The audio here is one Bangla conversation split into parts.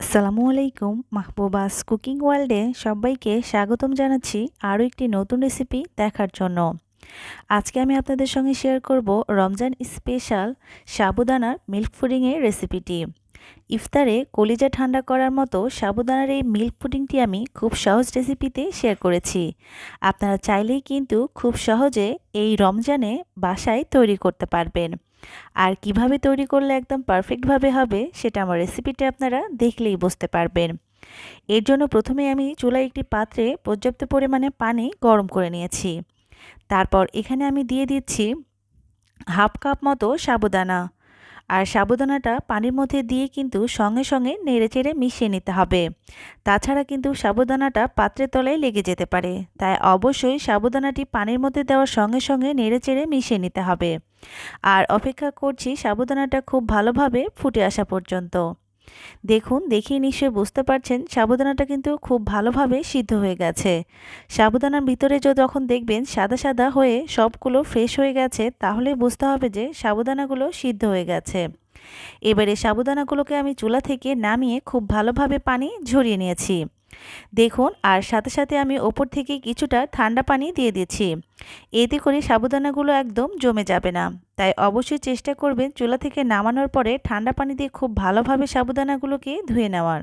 আসসালামু আলাইকুম, মাহবুবাস কুকিং ওয়ার্ল্ডে সবাইকে স্বাগতম জানাচ্ছি আরও একটি নতুন রেসিপি দেখার জন্য। আজকে আমি আপনাদের সঙ্গে শেয়ার করব রমজান স্পেশাল সাবুদানার মিল্ক পুডিংয়ের রেসিপিটি। ইফতারে কলিজা ঠান্ডা করার মতো সাবুদানার এই মিল্ক পুডিংটি আমি খুব সহজ রেসিপিতে শেয়ার করেছি। আপনারা চাইলেই কিন্তু খুব সহজে এই রমজানে বাসায় তৈরি করতে পারবেন। আর কীভাবে তৈরি করলে একদম পারফেক্টভাবে হবে সেটা আমার রেসিপিটা আপনারা দেখলেই বুঝতে পারবেন। এর জন্য প্রথমে আমি চুলায় একটি পাত্রে পর্যাপ্ত পরিমাণে পানি গরম করে নিয়েছি। তারপর এখানে আমি দিয়ে দিচ্ছি হাফ কাপ মতো সাবুদানা। আর সাবুদানাটা পানির মধ্যে দিয়ে কিন্তু সঙ্গে সঙ্গে নেড়ে চেড়ে মিশিয়ে নিতে হবে। তাছাড়া কিন্তু সাবুদানাটা পাত্রের তলায় লেগে যেতে পারে। তাই অবশ্যই সাবুদানাটি পানির মধ্যে দেওয়ার সঙ্গে সঙ্গে নেড়ে চেড়ে মিশিয়ে নিতে হবে। আর অপেক্ষা করছি সাবুদানাটা খুব ভালোভাবে ফুটে আসা পর্যন্ত। দেখুন দেখি নিশ্চয়ই বুঝতে পারছেন সাবুদানাটা কিন্তু খুব ভালোভাবে সিদ্ধ হয়ে গেছে। সাবুদানার ভিতরে যখন দেখবেন সাদা সাদা হয়ে সবগুলো ফ্রেশ হয়ে গেছে তাহলে বুঝতে হবে যে সাবুদানাগুলো সিদ্ধ হয়ে গেছে। এবারে সাবুদানাগুলোকে আমি চুলা থেকে নামিয়ে খুব ভালোভাবে পানি ঝরিয়ে নিয়েছি। দেখুন, আর সাথে সাথে আমি ওপর থেকে কিছুটা ঠান্ডা পানি দিয়ে দিচ্ছি। এতে করে সাবুদানাগুলো একদম জমে যাবে না। তাই অবশ্যই চেষ্টা করবেন চুলা থেকে নামানোর পরে ঠান্ডা পানি দিয়ে খুব ভালোভাবে সাবুদানাগুলোকে ধুয়ে নেওয়ার।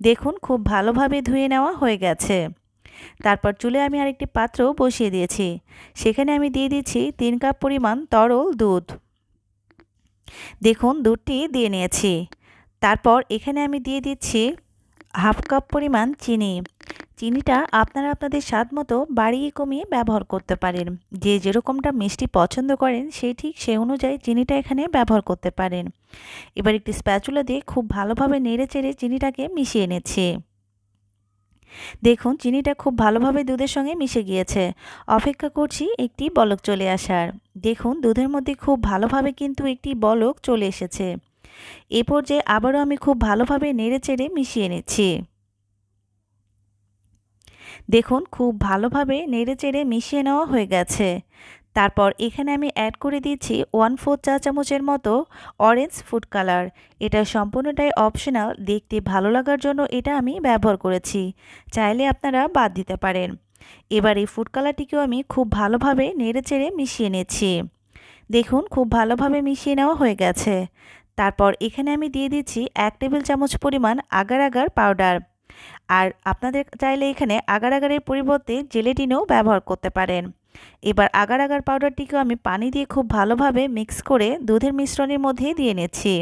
দেখুন, খুব ভালোভাবে ধুয়ে নেওয়া হয়ে গেছে। তারপর চুলে আমি আরেকটি পাত্র বসিয়ে দিয়েছি। সেখানে আমি দিয়ে দিচ্ছি তিন কাপ পরিমাণ তরল দুধ। দেখুন, দুধটি দিয়ে নিয়েছি। তারপর এখানে আমি দিয়ে দিচ্ছি হাফ কাপ পরিমাণ চিনি। চিনিটা আপনারা আপনাদের স্বাদ মতো বাড়িয়ে কমিয়ে ব্যবহার করতে পারেন। যে যেরকমটা মিষ্টি পছন্দ করেন সেই ঠিক সেই অনুযায়ী চিনিটা এখানে ব্যবহার করতে পারেন। এবার একটি স্প্যাচুলা দিয়ে খুব ভালোভাবে নেড়ে চেড়ে চিনিটাকে মিশিয়ে নিচ্ছি। দেখুন, চিনিটা খুব ভালোভাবে দুধের সঙ্গে মিশে গিয়েছে। অপেক্ষা করছি একটি বলক চলে আসার। দেখুন, দুধের মধ্যে খুব ভালোভাবে কিন্তু একটি বলক চলে এসেছে। এ পর্যায়ে আবারও আমি খুব ভালোভাবে নেড়ে চেড়ে মিশিয়ে নিচ্ছি। দেখুন, খুব ভালোভাবে নেড়ে চেড়ে মিশিয়ে নেওয়া হয়ে গেছে। তারপর এখানে আমি অ্যাড করে দিচ্ছি ওয়ান ফোর চা চামচের মতো অরেঞ্জ ফুড কালার এটা সম্পূর্ণটাই অপশনাল দেখতে ভালো লাগার জন্য এটা আমি ব্যবহার করেছি। চাইলে আপনারা বাদ দিতে পারেন। এবার এই ফুড কালারটিকেও আমি খুব ভালোভাবে নেড়ে চেড়ে মিশিয়ে নিচ্ছি। দেখুন, খুব ভালোভাবে মিশিয়ে নেওয়া হয়ে গেছে। তারপর এখানে আমি দিয়ে দিচ্ছি এক টেবিল চামচ পরিমাণ আগার আগার পাউডার। আর আপনাদের চাইলে এখানে আগার আগারের পরিবর্তে জেলেটিনও ব্যবহার করতে পারেন। এবার আগার আগার পাউডারটিকেও আমি পানি দিয়ে খুব ভালোভাবে মিক্স করে দুধের মিশ্রণের মধ্যে দিয়ে নিচ্ছি।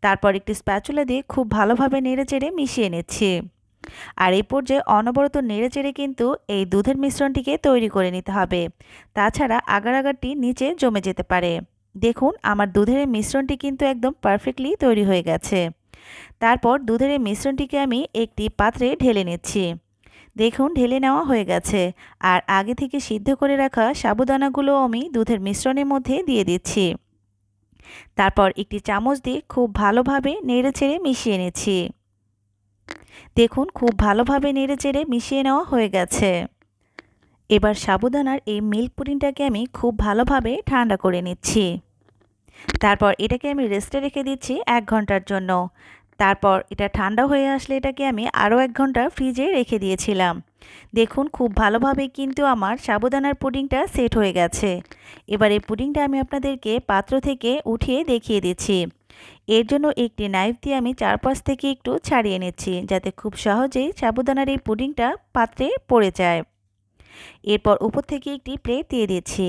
তারপর একটি স্প্যাচুলা দিয়ে খুব ভালোভাবে নেড়ে চেড়ে মিশিয়ে নিচ্ছি। আর এই পর্যায়ে অনবরত নেড়ে চেড়ে কিন্তু এই দুধের মিশ্রণটিকে তৈরি করে নিতে হবে। তাছাড়া আগার আগারটি নিচে জমে যেতে পারে। দেখুন, আমার দুধের মিশ্রণটি কিন্তু একদম পারফেক্টলি তৈরি হয়ে গেছে। তারপর দুধের মিশ্রণটিকে আমি একটি পাত্রে ঢেলে নিচ্ছি। দেখুন, ঢেলে নেওয়া হয়ে গেছে। আর আগে থেকে সিদ্ধ করে রাখা সাবুদানাগুলো আমি দুধের মিশ্রণের মধ্যে দিয়ে দিচ্ছি। তারপর একটি চামচ দিয়ে খুব ভালোভাবে নেড়ে চেড়ে মিশিয়ে নিচ্ছি। দেখুন, খুব ভালোভাবে নেড়ে চেড়ে মিশিয়ে নেওয়া হয়ে গেছে। এবার সাবুদানার এই মিল্ক পুডিংটাকে আমি খুব ভালোভাবে ঠান্ডা করে নিচ্ছি। তারপর এটাকে আমি রেস্টে রেখে দিচ্ছি এক ঘণ্টার জন্য। তারপর এটা ঠান্ডা হয়ে আসলে এটাকে আমি আরও এক ঘণ্টা ফ্রিজে রেখে দিয়েছিলাম। দেখুন খুব ভালোভাবে কিন্তু আমার সাবুদানার পুডিংটা সেট হয়ে গেছে। এবার এই পুডিংটা আমি আপনাদেরকে পাত্র থেকে উঠিয়ে দেখিয়ে দিচ্ছি। এর জন্য একটি নাইফ দিয়ে আমি চারপাশ থেকে একটু ছাড়িয়ে নিচ্ছি যাতে খুব সহজেই সাবুদানার এই পুডিংটা পাত্রে পড়ে যায়। এরপর উপর থেকে একটি প্লেট দিয়ে দিচ্ছি।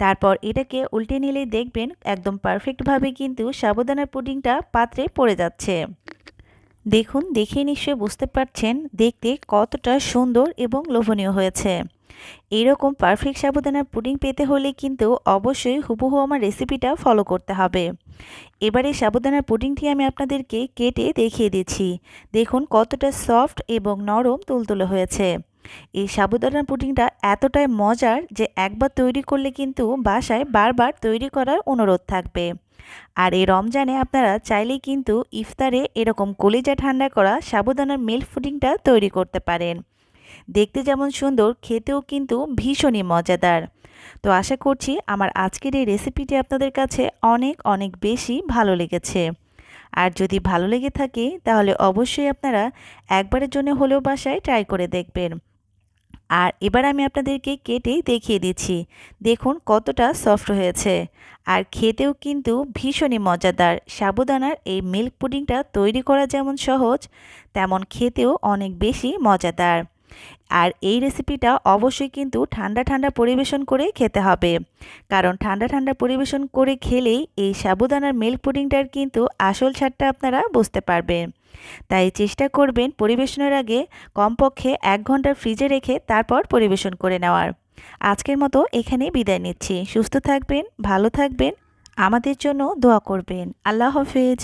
তারপর এটাকে উল্টে নিলে দেখবেন একদম পারফেক্টভাবে কিন্তু সাবুদানার পুডিংটা পাত্রে পড়ে যাচ্ছে। দেখুন, দেখে নিশ্চয়ই বুঝতে পারছেন দেখতে কতটা সুন্দর এবং লোভনীয় হয়েছে। এরকম পারফেক্ট সাবুদানার পুডিং পেতে হলে কিন্তু অবশ্যই হুবহু আমার রেসিপিটা ফলো করতে হবে। এবারে সাবুদানার পুডিংটি আমি আপনাদেরকে কেটে দেখিয়ে দিচ্ছি। দেখুন কতটা সফট এবং নরম তুলতুলে হয়েছে। এই সাবুদানা পুডিংটা এতটাই মজার যে একবার তৈরি করলে কিন্তু বাসায় বারবার তৈরি করার অনুরোধ থাকবে। আর এই রমজানে আপনারা চাইলেই কিন্তু ইফতারে এরকম কলিজা ঠান্ডা করা সাবুদানার মিল্ক পুডিংটা তৈরি করতে পারেন। দেখতে যেমন সুন্দর, খেতেও কিন্তু ভীষণই মজাদার। তো আশা করছি আমার আজকের এই রেসিপিটি আপনাদের কাছে অনেক অনেক বেশি ভালো লেগেছে। আর যদি ভালো লেগে থাকে তাহলে অবশ্যই আপনারা একবারের জন্য হলেও বাসায় ট্রাই করে দেখবেন। আর এবার আমি আপনাদেরকে কেটেই দেখিয়ে দিচ্ছি। দেখুন কতটা সফট হয়েছে। আর খেতেও কিন্তু ভীষণই মজাদার। সাবুদানার এই মিল্ক পুডিংটা তৈরি করা যেমন সহজ, তেমন খেতেও অনেক বেশি মজাদার। আর এই রেসিপিটা অবশ্যই কিন্তু ঠান্ডা ঠান্ডা পরিবেশন করে খেতে হবে। কারণ ঠান্ডা ঠান্ডা পরিবেশন করে খেলেই এই সাবুদানার মিল্ক পুডিংটার কিন্তু আসল ছাড়টা আপনারা বুঝতে পারবেন। তাই চেষ্টা করবেন পরিবেশনের আগে কমপক্ষে এক ঘণ্টা ফ্রিজে রেখে তারপর পরিবেশন করে নেওয়ার। আজকের মতো এখানেই বিদায় নিচ্ছি। সুস্থ থাকবেন, ভালো থাকবেন। আমাদের জন্য দোয়া করবেন। আল্লাহ হাফেজ।